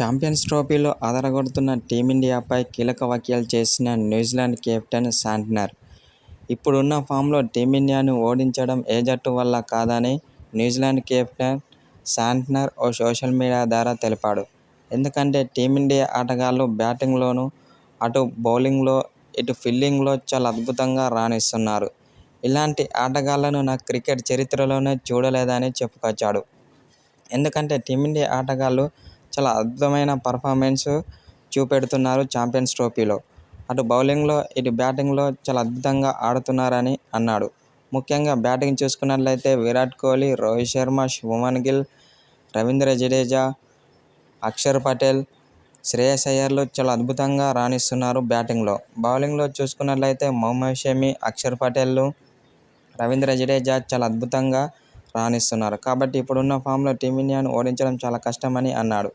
Champions ట్రోఫీలో అదరగొడుతున్న టీమిండియాపై కీలక వ్యాఖ్యలు చేసిన న్యూజిలాండ్ కెప్టెన్ శాంట్నర్. ఇప్పుడున్న ఫామ్లో టీమిండియాను ఓడించడం ఏ జట్టు వల్ల కాదని న్యూజిలాండ్ కెప్టెన్ శాంట్నర్ ఓ సోషల్ మీడియా ద్వారా తెలిపాడు. ఎందుకంటే టీమిండియా ఆటగాళ్ళు బ్యాటింగ్లోనూ, అటు బౌలింగ్లో, ఇటు ఫీల్డింగ్లో చాలా అద్భుతంగా రాణిస్తున్నారు. ఇలాంటి ఆటగాళ్ళను నా క్రికెట్ చరిత్రలోనే చూడలేదని చెప్పుకొచ్చాడు. ఎందుకంటే టీమిండియా ఆటగాళ్ళు చాలా అద్భుతమైన పర్ఫార్మెన్స్ చూపెడుతున్నారు ఛాంపియన్స్ ట్రోఫీలో. అటు బౌలింగ్లో, ఇటు బ్యాటింగ్లో చాలా అద్భుతంగా ఆడుతున్నారని అన్నాడు. ముఖ్యంగా బ్యాటింగ్ చూసుకున్నట్లయితే విరాట్ కోహ్లీ, రోహిత్ శర్మ, శుభమన్ గిల్, రవీంద్ర జడేజా, అక్షర్ పటేల్, శ్రేయస్ అయ్యర్లు చాలా అద్భుతంగా రాణిస్తున్నారు బ్యాటింగ్లో. బౌలింగ్లో చూసుకున్నట్లయితే మొహమ్మద్ షమి, అక్షర్ పటేల్లు, రవీంద్ర జడేజా చాలా అద్భుతంగా రాణిస్తున్నారు. కాబట్టి ఇప్పుడున్న ఫామ్లో టీమిండియాను ఓడించడం చాలా కష్టమని అన్నాడు.